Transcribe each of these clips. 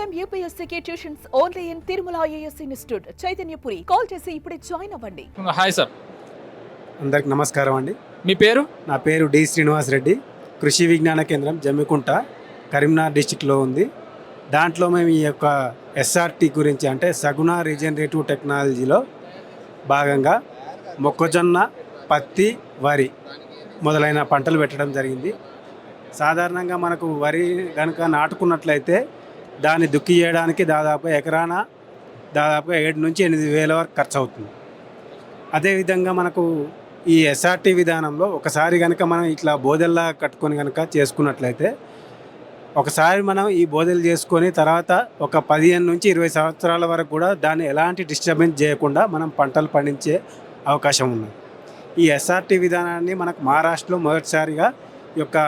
Time యూపీఎస్సీకి tuitions only in Tirumala IAS institute. Chaitanyapuri. Call చేసి ఇప్పుడే join అవ్వండి. Hi sir. అందరికి నమస్కారం అండి. మీ పేరు? నా పేరు డి శ్రీనివాస్ రెడ్డి. కృషి విజ్ఞాన కేంద్రం జమ్మికుంట కరీంనగర్ డిస్టిక్లో ఉంది. దాంట్లో మేము ఈ యొక్క ఎస్ఆర్టీ గురించి అంటే సగుణ రీజనరేటివ్ టెక్నాలజీలో భాగంగా మొక్కజొన్న పత్తి వరి మొదలైన పంటలు పెట్టడం జరిగింది. సాధారణంగా మనకు వరి కనుక నాటుకున్నట్లయితే దాన్ని దుక్కి చేయడానికి దాదాపు ఎకరాన దాదాపుగా ఏడు నుంచి ఎనిమిది వేల వరకు ఖర్చు అవుతుంది. అదేవిధంగా మనకు ఈ ఎస్ఆర్టీ విధానంలో ఒకసారి కనుక మనం ఇట్లా బోదెల్లా కట్టుకొని కనుక చేసుకున్నట్లయితే ఒకసారి మనం ఈ బోధలు చేసుకొని తర్వాత ఒక పదిహేను నుంచి ఇరవై సంవత్సరాల వరకు కూడా దాన్ని ఎలాంటి డిస్టర్బెన్స్ చేయకుండా మనం పంటలు పండించే అవకాశం ఉంది ఈ ఎస్ఆర్టీ విధానాన్ని మనకు మహారాష్ట్రలో మొదటిసారిగా ఈ యొక్క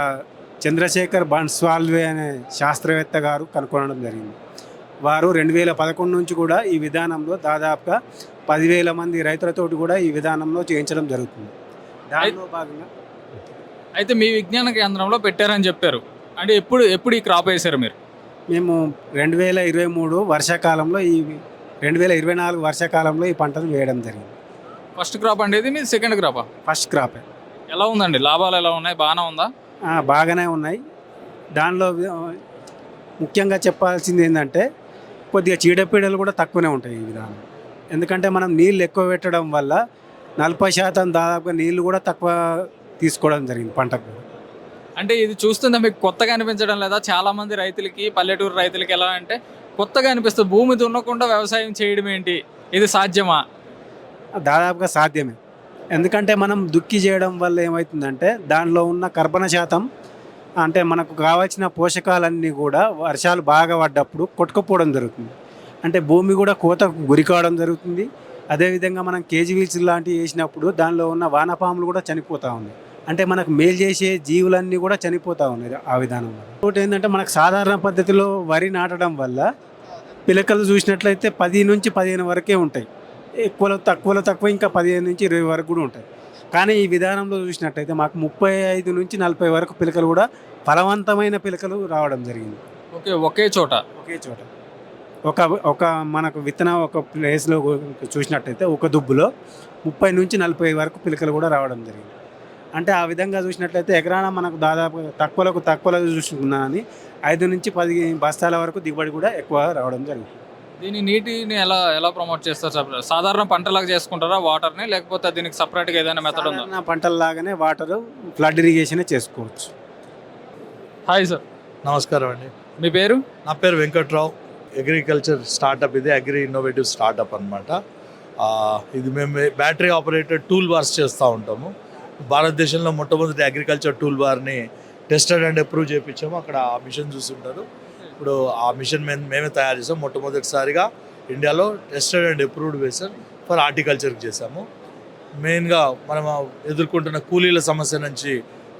చంద్రశేఖర్ బన్స్వాల్వే అనే శాస్త్రవేత్త గారు కనుగొనడం జరిగింది. వారు రెండు వేల పదకొండు నుంచి కూడా ఈ విధానంలో దాదాపుగా పదివేల మంది రైతులతోటి కూడా ఈ విధానంలో చేయించడం జరుగుతుంది. దానిలో భాగంగా అయితే మీ విజ్ఞాన కేంద్రంలో పెట్టారని చెప్పారు. అంటే ఎప్పుడు ఎప్పుడు ఈ క్రాప్ వేశారు మీరు? మేము రెండు వేల ఇరవై మూడు వర్షాకాలంలో ఈ రెండు వేల ఇరవై నాలుగు వర్షాకాలంలో ఈ పంటను వేయడం జరిగింది. ఫస్ట్ క్రాప్ అంటే ఇది మీ సెకండ్ క్రాపా? First crop. ఎలా ఉందండి? లాభాలు ఎలా ఉన్నాయి? బాగానే ఉందా? బాగానే ఉన్నాయి. దానిలో ముఖ్యంగా చెప్పాల్సింది ఏంటంటే కొద్దిగా చీడపీడలు కూడా తక్కువనే ఉంటాయి ఈ విధానం. ఎందుకంటే మనం నీళ్ళు ఎక్కువ పెట్టడం వల్ల నలభై శాతం దాదాపుగా నీళ్ళు కూడా తక్కువ తీసుకోవడం జరిగింది పంటకు అంటే ఇది చూస్తుంటే మీకు కొత్తగా అనిపించడం లేదా? చాలా మంది రైతులకి పల్లెటూరు రైతులకి ఎలా అంటే కొత్తగా అనిపిస్తుంది. భూమి దున్నకుండా వ్యవసాయం చేయడం ఏంటి? ఇది సాధ్యమా? దాదాపుగా సాధ్యమే. ఎందుకంటే మనం దుక్కి చేయడం వల్ల ఏమవుతుందంటే దానిలో ఉన్న కర్బన శాతం అంటే మనకు కావాల్సిన పోషకాలన్నీ కూడా వర్షాలు బాగా పడ్డప్పుడు కొట్టుకుపోవడం జరుగుతుంది. అంటే భూమి కూడా కోతకు గురి కావడం జరుగుతుంది. అదేవిధంగా మనం కేజీ వీల్స్ లాంటివి వేసినప్పుడు దానిలో ఉన్న వానపాములు కూడా చనిపోతూ ఉన్నాయి. అంటే మనకు మేలు చేసే జీవులన్నీ కూడా చనిపోతూ ఉన్నాయి ఆ విధానం ఒకటి ఏంటంటే మనకు సాధారణ పద్ధతిలో వరి నాటడం వల్ల పిలకలు చూసినట్లయితే పది నుంచి పదిహేను వరకే ఉంటాయి. ఎక్కువలో తక్కువలో తక్కువ ఇంకా పదిహేను నుంచి ఇరవై వరకు కూడా ఉంటాయి. కానీ ఈ విధానంలో చూసినట్టయితే మాకు ముప్పై ఐదు నుంచి నలభై వరకు పిలకలు కూడా ఫలవంతమైన పిలకలు రావడం జరిగింది. ఓకే ఒకే చోట? ఒకే చోట. ఒక ఒక మనకు విత్తనం ఒక ప్లేస్లో చూసినట్టయితే ఒక దుబ్బులో ముప్పై నుంచి నలభై వరకు పిలకలు కూడా రావడం జరిగింది. అంటే ఆ విధంగా చూసినట్లయితే ఎకరాన మనకు దాదాపు తక్కువలకు తక్కువలో చూసుకున్నా అని ఐదు నుంచి పది బస్తాల వరకు దిగుబడి కూడా ఎక్కువ రావడం జరిగింది. దీని నీటిని ఎలా ఎలా ప్రమోట్ చేస్తారు సార్ సాధారణ పంటలాగా చేసుకుంటారా వాటర్ని లేకపోతే దీనికి సపరేట్గా ఏదైనా మెథడ్ ఉందా? సాధారణ పంటల్లాగానే వాటర్ ఫ్లడ్ ఇరిగేషన్ చేసుకోవచ్చు. హాయ్ సార్ నమస్కారం అండి. మీ పేరు? నా పేరు వెంకట్రావు. అగ్రికల్చర్ స్టార్టప్ ఇది అగ్రి ఇన్నోవేటివ్ స్టార్టప్ అనమాట ఇది మేము బ్యాటరీ ఆపరేటెడ్ టూల్ బార్స్ చేస్తూ ఉంటాము. భారతదేశంలో మొట్టమొదటి అగ్రికల్చర్ టూల్ బార్ని టెస్టెడ్ అండ్ అప్రూవ్ చేయించాము అక్కడ ఆ మిషన్ చూస్తుంటారు ఇప్పుడు ఆ మిషన్ మేము మేమే తయారు చేసాం. మొట్టమొదటిసారిగా ఇండియాలో టెస్టెడ్ అండ్ అప్రూవ్డ్ వేసర్ ఫర్ హార్టికల్చర్కి చేసాము. మెయిన్గా మనం ఎదుర్కొంటున్న కూలీల సమస్య నుంచి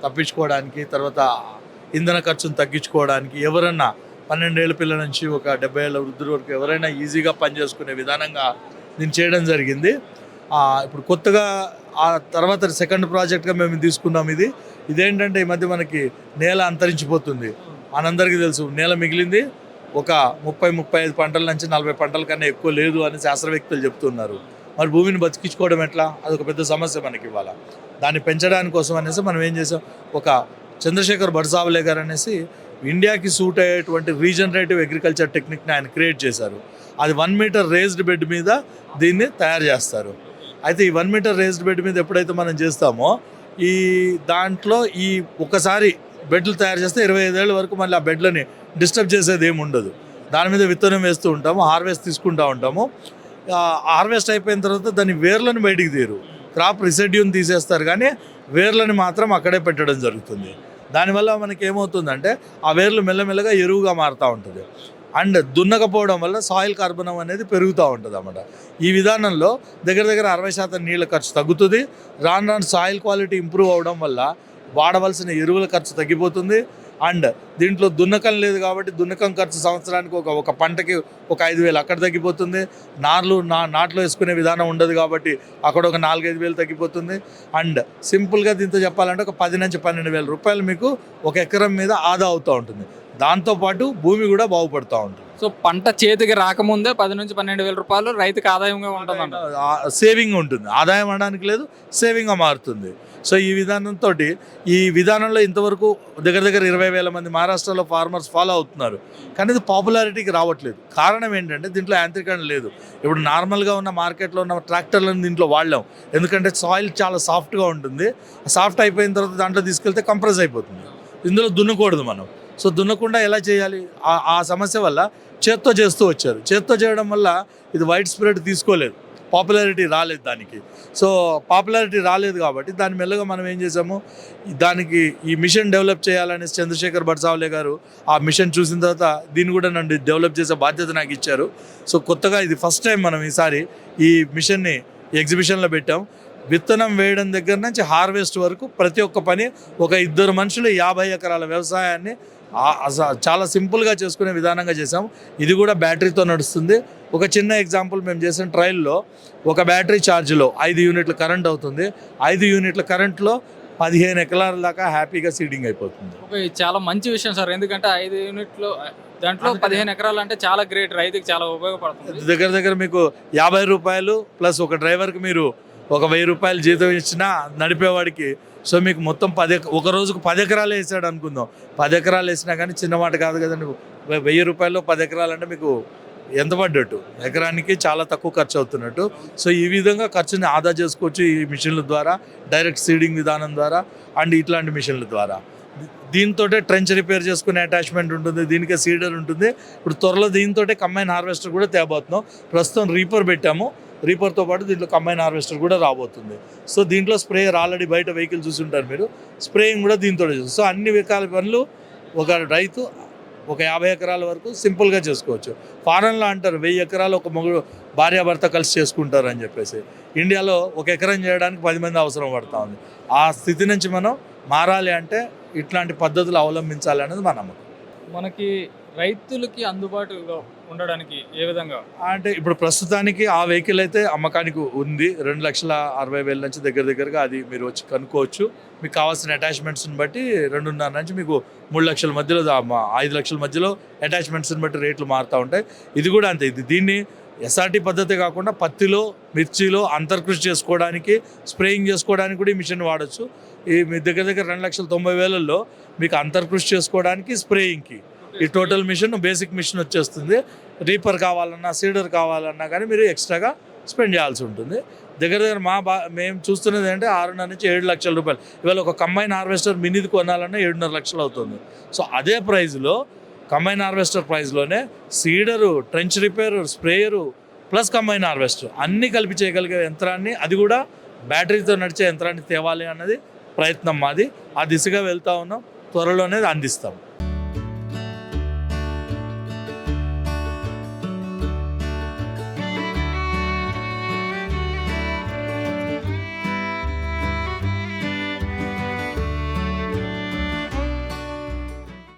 తప్పించుకోవడానికి తర్వాత ఇంధన ఖర్చును తగ్గించుకోవడానికి ఎవరన్నా పన్నెండేళ్ళ పిల్లల నుంచి ఒక డెబ్బై ఏళ్ళ వృద్ధుల వరకు ఎవరైనా ఈజీగా పనిచేసుకునే విధానంగా దీన్ని చేయడం జరిగింది. ఇప్పుడు కొత్తగా ఆ తర్వాత సెకండ్ ప్రాజెక్ట్గా మేము తీసుకున్నాం ఇది. ఇదేంటంటే ఈ మధ్య మనకి నేల అంతరించిపోతుంది. మనందరికీ తెలుసు నేల మిగిలింది ఒక ముప్పై ముప్పై ఐదు పంటల నుంచి నలభై పంటల కన్నా ఎక్కువ లేదు అని శాస్త్రవేత్తలు చెప్తున్నారు. మరి భూమిని బతికించుకోవడం ఎట్లా? అదొక పెద్ద సమస్య మనకి ఇవాళ. దాన్ని పెంచడానికి కోసం అనేసి మనం ఏం చేసాం? ఒక చంద్రశేఖర్ బడ్సావలే గారు అనేసి ఇండియాకి సూట్ అయ్యేటువంటి రీజనరేటివ్ అగ్రికల్చర్ టెక్నిక్ని ఆయన క్రియేట్ చేశారు. అది వన్ మీటర్ రేస్డ్ బెడ్ మీద దీన్ని తయారు చేస్తారు. అయితే ఈ వన్ మీటర్ రేస్డ్ బెడ్ మీద ఎప్పుడైతే మనం చేస్తామో ఈ దాంట్లో ఈ ఒకసారి బెడ్లు తయారు చేస్తే ఇరవై ఐదేళ్ళ వరకు మళ్ళీ ఆ బెడ్లని డిస్టర్బ్ చేసేది ఏమి ఉండదు. దాని మీద విత్తనం వేస్తూ ఉంటాము హార్వెస్ట్ తీసుకుంటూ ఉంటాము. హార్వెస్ట్ అయిపోయిన తర్వాత దాని వేర్లను బయటికి తీరు క్రాప్ రిసెడ్యూని తీసేస్తారు కానీ వేర్లను మాత్రం అక్కడే పెట్టడం జరుగుతుంది. దానివల్ల మనకి ఏమవుతుందంటే ఆ వేర్లు మెల్లమెల్లగా ఎరువుగా మారుతూ ఉంటుంది. అండ్ దున్నకపోవడం వల్ల సాయిల్ కార్బనం అనేది పెరుగుతూ ఉంటుంది అన్నమాట. ఈ విధానంలో దగ్గర దగ్గర అరవై శాతం నీళ్ళ ఖర్చు తగ్గుతుంది. రాను రాను సాయిల్ క్వాలిటీ ఇంప్రూవ్ అవడం వల్ల వాడవలసిన ఎరువుల ఖర్చు తగ్గిపోతుంది. అండ్ దీంట్లో దున్నకం లేదు కాబట్టి దున్నకం ఖర్చు సంవత్సరానికి ఒక ఒక పంటకి ఒక ఐదు వేలు అక్కడ తగ్గిపోతుంది. నార్లు నా నాట్లో వేసుకునే విధానం ఉండదు కాబట్టి అక్కడ ఒక నాలుగైదు వేలు తగ్గిపోతుంది. అండ్ సింపుల్గా దీంతో చెప్పాలంటే ఒక పది నుంచి పన్నెండు వేల రూపాయలు మీకు ఒక ఎకరం మీద ఆదా అవుతూ ఉంటుంది. దాంతోపాటు భూమి కూడా బాగుపడుతూ ఉంటుంది. సో పంట చేతికి రాకముందే పది నుంచి పన్నెండు వేల రూపాయలు రైతుకి ఆదాయంగా ఉంటుందంట. సేవింగ్ ఉంటుంది. ఆదాయం అనడానికి లేదు సేవింగ్గా మారుతుంది. సో ఈ విధానంతో ఈ విధానంలో ఇంతవరకు దగ్గర దగ్గర ఇరవై వేల మంది మహారాష్ట్రలో ఫార్మర్స్ ఫాలో అవుతున్నారు. కానీ ఇది పాపులారిటీకి రావట్లేదు. కారణం ఏంటంటే దీంట్లో యాంత్రికరణ లేదు. ఇప్పుడు నార్మల్గా ఉన్న మార్కెట్లో ఉన్న ట్రాక్టర్లను దీంట్లో వాడలేం. ఎందుకంటే సాయిల్ చాలా సాఫ్ట్గా ఉంటుంది. సాఫ్ట్ అయిపోయిన తర్వాత దాంట్లో తీసుకెళ్తే కంప్రెస్ అయిపోతుంది. ఇందులో దున్నకూడదు మనం. సో దున్నకుండా ఎలా చేయాలి? ఆ- ఆ సమస్య వల్ల చేత్తో చేస్తూ వచ్చారు. చేత్తో చేయడం వల్ల ఇది వైట్ స్ప్రెడ్ తీసుకోలేదు. పాపులారిటీ రాలేదు దానికి. సో పాపులారిటీ రాలేదు కాబట్టి దాని మెల్లగా మనం ఏం చేసాము దానికి ఈ మిషన్ డెవలప్ చేయాలని చంద్రశేఖర్ భట్సావలే గారు ఆ మిషన్ చూసిన తర్వాత దీన్ని కూడా నన్ను డెవలప్ చేసే బాధ్యత నాకు ఇచ్చారు. సో కొత్తగా ఇది ఫస్ట్ టైం మనం ఈసారి ఈ మిషన్ని ఎగ్జిబిషన్లో పెట్టాం. విత్తనం వేయడం దగ్గర నుంచి హార్వెస్ట్ వరకు ప్రతి ఒక్క పని ఒక ఇద్దరు మనుషులు యాభై ఎకరాల వ్యవసాయాన్ని చాలా సింపుల్గా చేసుకునే విధానంగా చేసాం ఇది కూడా బ్యాటరీతో నడుస్తుంది. ఒక చిన్న ఎగ్జాంపుల్ మేము చేసిన ట్రయల్లో ఒక బ్యాటరీ ఛార్జ్లో ఐదు యూనిట్ల కరెంట్ అవుతుంది. ఐదు యూనిట్ల కరెంట్లో పదిహేను ఎకరాల దాకా హ్యాపీగా సీడింగ్ అయిపోతుంది. ఓకే, చాలా మంచి విషయం సార్. ఎందుకంటే ఐదు యూనిట్లు దాంట్లో పదిహేను ఎకరాలు అంటే చాలా గ్రేట్. రైతుకి చాలా ఉపయోగపడుతుంది. దగ్గర దగ్గర మీకు యాభై రూపాయలు ప్లస్ ఒక డ్రైవర్కి మీరు ఒక వెయ్యి రూపాయలు జీతం ఇచ్చినా నడిపేవాడికి. సో మీకు మొత్తం పది ఒక రోజుకు పది ఎకరాలు వేసాడు అనుకుందాం. పది ఎకరాలు వేసినా కానీ చిన్న మాట కాదు కదండి వెయ్యి రూపాయలు పది ఎకరాలు అంటే మీకు ఎంత పడ్డట్టు? ఎకరానికి చాలా తక్కువ ఖర్చు అవుతున్నట్టు. సో ఈ విధంగా ఖర్చుని ఆదా చేసుకోవచ్చు ఈ మిషన్ల ద్వారా డైరెక్ట్ సీడింగ్ విధానం ద్వారా అండ్ ఇట్లాంటి మిషన్ల ద్వారా. దీంతో ట్రెంచ్ రిపేర్ చేసుకునే అటాచ్మెంట్ ఉంటుంది దీనికే సీడర్ ఉంటుంది. ఇప్పుడు త్వరలో దీంతో కంబైన్ హార్వెస్టర్ కూడా తేబోతున్నాం. ప్రస్తుతం రీపర్ పెట్టాము. రీపర్తో పాటు దీంట్లో కంబైన్ హార్వెస్టర్ కూడా రాబోతుంది. సో దీంట్లో స్ప్రేయర్ ఆల్రెడీ బయట వెహికల్ చూసుంటారు మీరు. స్ప్రేయింగ్ కూడా దీంతో చేస్తారు. సో అన్ని రకాల పనులు ఒక రైతు ఒక యాభై ఎకరాల వరకు సింపుల్గా చేసుకోవచ్చు. ఫారెన్లో అంటారు వెయ్యి ఎకరాలు ఒక మొగుడు భార్యాభర్త కలిసి చేసుకుంటారు అని చెప్పేసి. ఇండియాలో ఒక ఎకరం చేయడానికి పది మంది అవసరం పడుతూ ఉంది. ఆ స్థితి నుంచి మనం మారాలి అంటే ఇట్లాంటి పద్ధతులు అవలంబించాలి అనేది మా నమ్మకం. మనకి రైతులకి అందుబాటులో ఉండడానికి ఏ విధంగా? అంటే ఇప్పుడు ప్రస్తుతానికి ఆ వెహికల్ అయితే అమ్మకానికి ఉంది. రెండు లక్షల అరవై వేల నుంచి దగ్గర దగ్గరగా అది మీరు వచ్చి కనుక్కోవచ్చు. మీకు కావాల్సిన అటాచ్మెంట్స్ని బట్టి రెండున్నర నుంచి మీకు మూడు లక్షల మధ్యలో దా- ఐదు లక్షల మధ్యలో అటాచ్మెంట్స్ని బట్టి రేట్లు మారుతూ ఉంటాయి. ఇది కూడా అంతే. ఇది దీన్ని ఎస్ఆర్టీ పద్ధతి కాకుండా పత్తిలో మిర్చిలో అంతర్కృషి చేసుకోవడానికి స్ప్రేయింగ్ చేసుకోవడానికి కూడా ఈ మిషన్ వాడచ్చు. ఈ మీ దగ్గర దగ్గర రెండు లక్షల తొంభై వేలలో మీకు అంతర్కృషి చేసుకోవడానికి స్ప్రేయింగ్కి. ఈ టోటల్ మిషన్ బేసిక్ మిషన్ వచ్చేస్తుంది. రీపర్ కావాలన్నా సీడర్ కావాలన్నా కానీ మీరు ఎక్స్ట్రాగా స్పెండ్ చేయాల్సి ఉంటుంది. దగ్గర దగ్గర మా బా మేము చూస్తున్నది అంటే ఆరున్నర నుంచి ఏడు లక్షల రూపాయలు. ఇవాళ ఒక కంబైన్ హార్వెస్టర్ మినిది కొనాలన్నా ఏడున్నర లక్షలు అవుతుంది. సో అదే ప్రైజ్లో combine harvester ప్రైస్లోనే seeder trench repair sprayer plus combine harvester అన్నీ కలిపి చేయగలిగే యంత్రాన్ని అది కూడా బ్యాటరీతో నడిచే యంత్రాన్ని తేవాలి అన్నది ప్రయత్నం మాది. ఆ దిశగా వెళ్తా ఉన్నాం. త్వరలోనే అందిస్తాం.